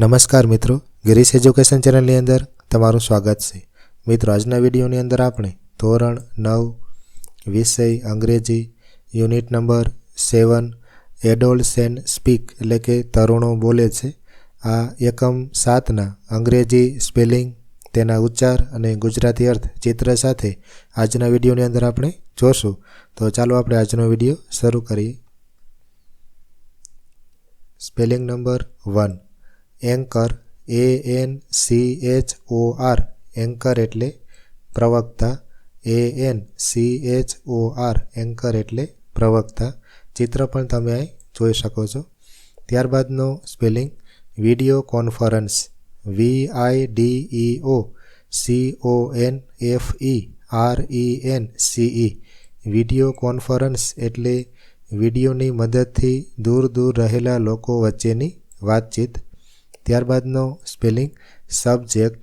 નમસ્કાર મિત્રો ગિરીશ એજ્યુકેશન ચેનલની અંદર તમારું સ્વાગત છે મિત્રો આજના વિડીયોની અંદર આપણે ધોરણ નવ વિષય અંગ્રેજી unit number seven adolescents speak એટલે કે તરુણો બોલે છે આ એકમ સાતના અંગ્રેજી સ્પેલિંગ તેના ઉચ્ચાર અને ગુજરાતી અર્થ ચિત્ર સાથે આજના વિડીયોની અંદર આપણે જોશું તો ચાલો આપણે આજનો વિડીયો શરૂ કરીએ spelling number one anchor A N C H O R anchor એટલે પ્રવક્તા A N C H O R anchor એટલે પ્રવક્તા ચિત્ર પણ તમે અહીં જોઈ શકો છો ત્યારબાદનો spelling video conference V I D E O C O N F E R E N C E video conference એટલે વિડીયોની મદદથી દૂર દૂર રહેલા લોકો વચ્ચેની વાતચીત ત્યારબાદનો spelling subject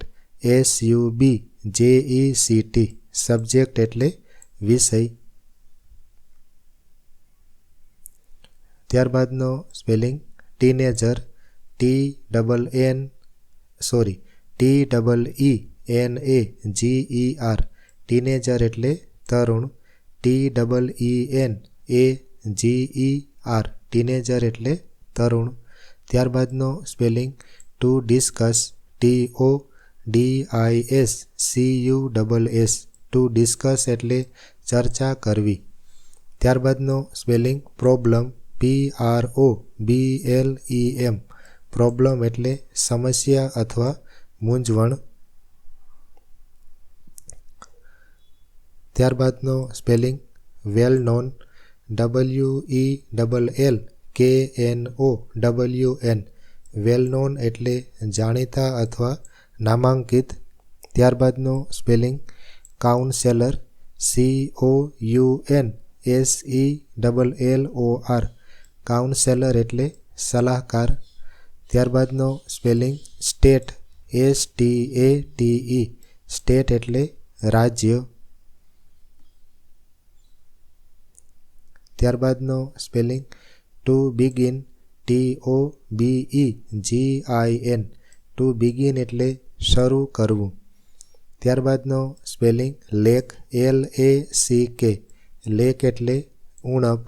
S U B J E C T subject એટલે વિષય ત્યારબાદનો spelling teenager T double N sorry T double E N A G E R teenager એટલે તરુણ T double E N A G E R teenager એટલે તરુણ ત્યારબાદનો spelling to discuss T O D I S C U double S to discuss એટલે ચર્ચા કરવી ત્યારબાદનો spelling problem P R O B L E M problem એટલે સમસ્યા અથવા મૂંઝવણ ત્યારબાદનો spelling well known W E double L K N O W N well known એટલે જાણીતા અથવા નામાંકિત ત્યારબાદનું spelling counsellor C O U N S E double L O R counsellor એટલે સલાહકાર ત્યારબાદનો spelling state S T A T E state એટલે રાજ્ય ત્યારબાદનો spelling to begin T O B E G I N to begin એટલે શરૂ કરવું ત્યારબાદનો spelling lack L A C K lack એટલે ઉણપ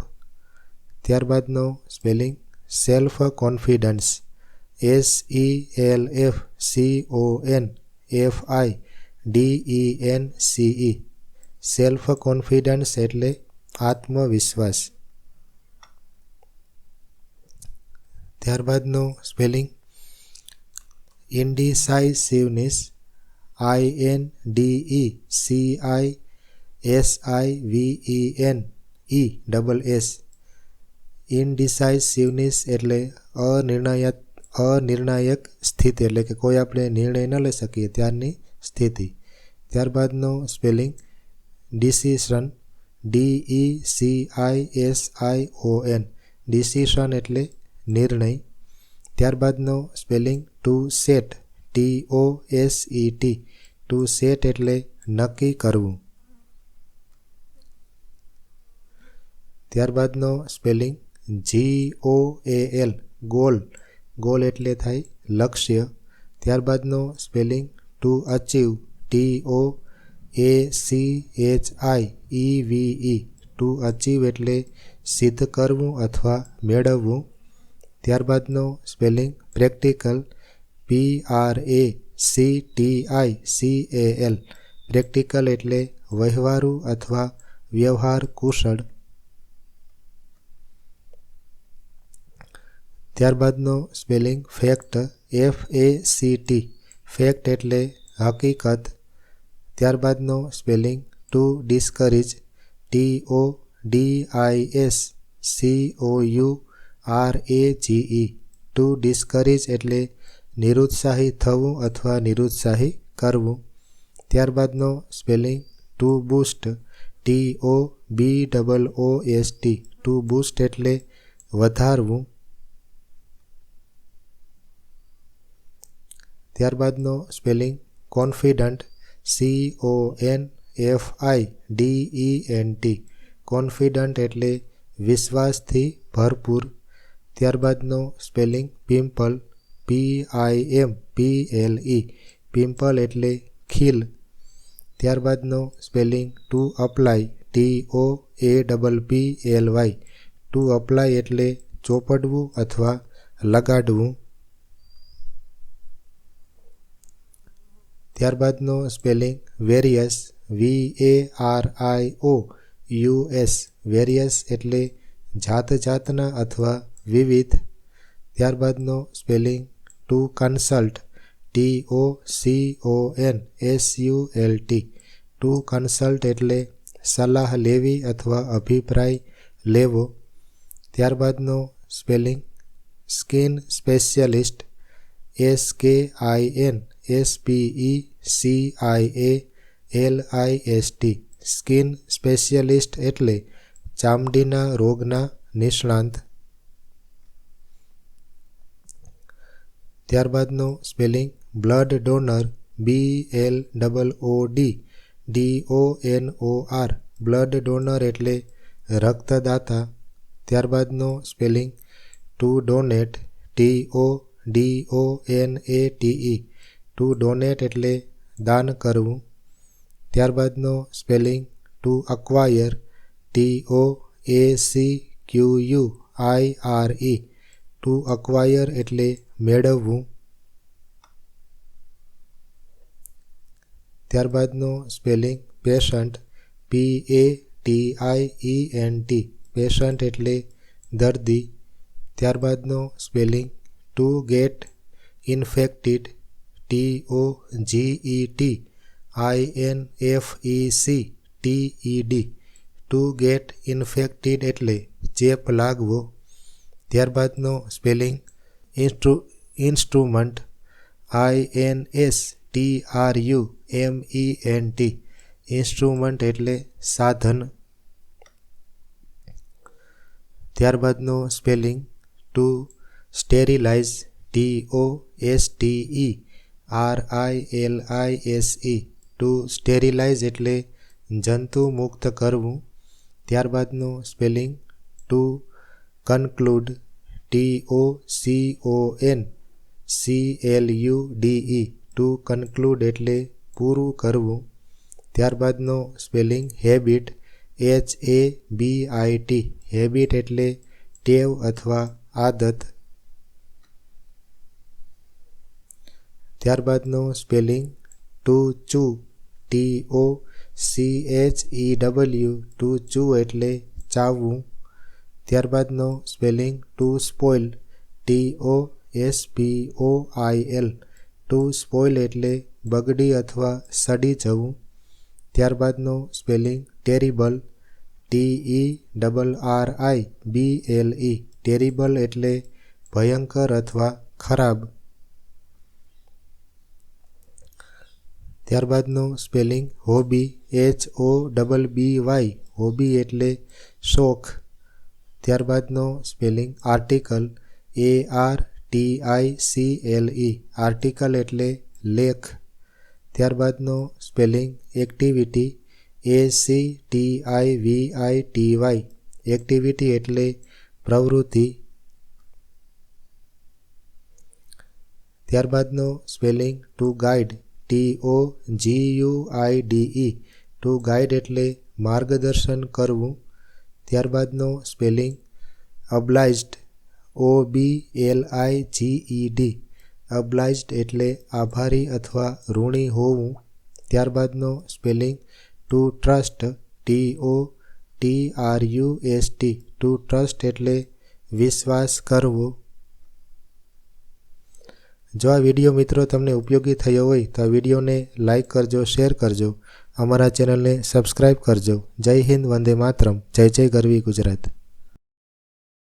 ત્યારબાદનો spelling self confidence S E L F C O N F I D E N C E self confidence એટલે આત્મવિશ્વાસ ત્યારબાદનો spelling indecisiveness I N D E C I S I V E N E double S indecisiveness એટલે અનિર્ણાયક અનિર્ણાયક સ્થિતિ એટલે કે કોઈ આપણે નિર્ણય ન લઈ શકીએ ત્યારની સ્થિતિ ત્યારબાદનો spelling decision D E C I S I O N decision એટલે નિર્ણય ત્યારબાદનો spelling to set T O S E T to set એટલે નક્કી કરવું ત્યારબાદનો spelling G O A L goal goal એટલે થાય લક્ષ્ય ત્યારબાદનો spelling to achieve T O A C H I E V E to achieve એટલે સિદ્ધ કરવું અથવા મેળવવું ત્યારબાદનો spelling practical P R A C T I C A L practical એટલે વહેવારુ અથવા વ્યવહાર કુશળ ત્યારબાદનો spelling fact F A C T fact એટલે હકીકત ત્યારબાદનો spelling to discourage T O D I S C O U R A G E to discourage એટલે નિરુત્સાહી થવું અથવા નિરુત્સાહી કરવું ત્યારબાદનો spelling to boost T O B double O S T to boost એટલે વધારવું ત્યારબાદનો spelling confident C O N F I D E N T confident એટલે વિશ્વાસથી ભરપૂર ત્યારબાદનો spelling pimple P I M P L E pimple એટલે ખીલ ત્યારબાદનો spelling to apply T O A double P L Y to apply એટલે ચોપડવું અથવા લગાડવું ત્યારબાદનો spelling various V A R I O S various એટલે જાત જાતના અથવા વિવિધ ત્યારબાદનો spelling to consult T O C O N S U L T to consult એટલે સલાહ લેવી અથવા અભિપ્રાય લેવો ત્યારબાદનો spelling skin specialist S K I N S P E C I A L I S T skin specialist એટલે ચામડીના રોગના નિષ્ણાંત ત્યારબાદનું spelling blood donor B L double O D D O N O R blood donor એટલે રક્તદાતા ત્યારબાદનો spelling to donate T O D O N A T E to donate એટલે દાન કરવું ત્યારબાદનો spelling to acquire T O A C Q U I R E to acquire એટલે મેળવવું ત્યારબાદનું spelling patient P A T I E N T patient એટલે દર્દી ત્યારબાદનું spelling to get infected T O G E T I N F E C T E D to get infected એટલે ચેપ લાગવો ત્યારબાદનું સ્પેલિંગ ઇન્સ્ટ્રુ instrument I N S T R U M E N T instrument એટલે સાધન ત્યારબાદનો spelling to sterilise T O S T E R I L I S E to sterilise એટલે જંતુ મુક્ત કરવું ત્યારબાદનું spelling to conclude T O C O N C L U D E to conclude એટલે પૂરું કરવું ત્યારબાદનો spelling habit H A B I T habit એટલે ટેવ અથવા આદત ત્યારબાદનો spelling to chew T O C H E W to chew એટલે ચાવવું ત્યારબાદનો spelling to spoil T O S P O I L to spoil એટલે બગડી અથવા સડી જવું ત્યારબાદનો spelling terrible T E double R I B L E terrible એટલે ભયંકર અથવા ખરાબ ત્યારબાદનો spelling hobby H O double B Y hobby એટલે શોખ ત્યારબાદનો spelling article A R T I C L E article એટલે લેખ ત્યારબાદનો spelling activity A C T I V I T Y activity એટલે પ્રવૃત્તિ ત્યારબાદનો spelling to guide T O G U I D E to guide એટલે માર્ગદર્શન કરવું ત્યારબાદનો spelling obliged O B L I G E e D obliged એટલે આભારી અથવા ઋણી હોવું ત્યારબાદનો spelling to trust T O T R U S T to trust એટલે વિશ્વાસ કરવો જો આ વિડીયો મિત્રો તમને ઉપયોગી થયો હોય તો આ વિડીયોને લાઇક કરજો શેર કરજો અમારા ચેનલને સબસ્ક્રાઈબ કરજો જય હિન્દ વંદે માતરમ જય જય ગરવી ગુજરાત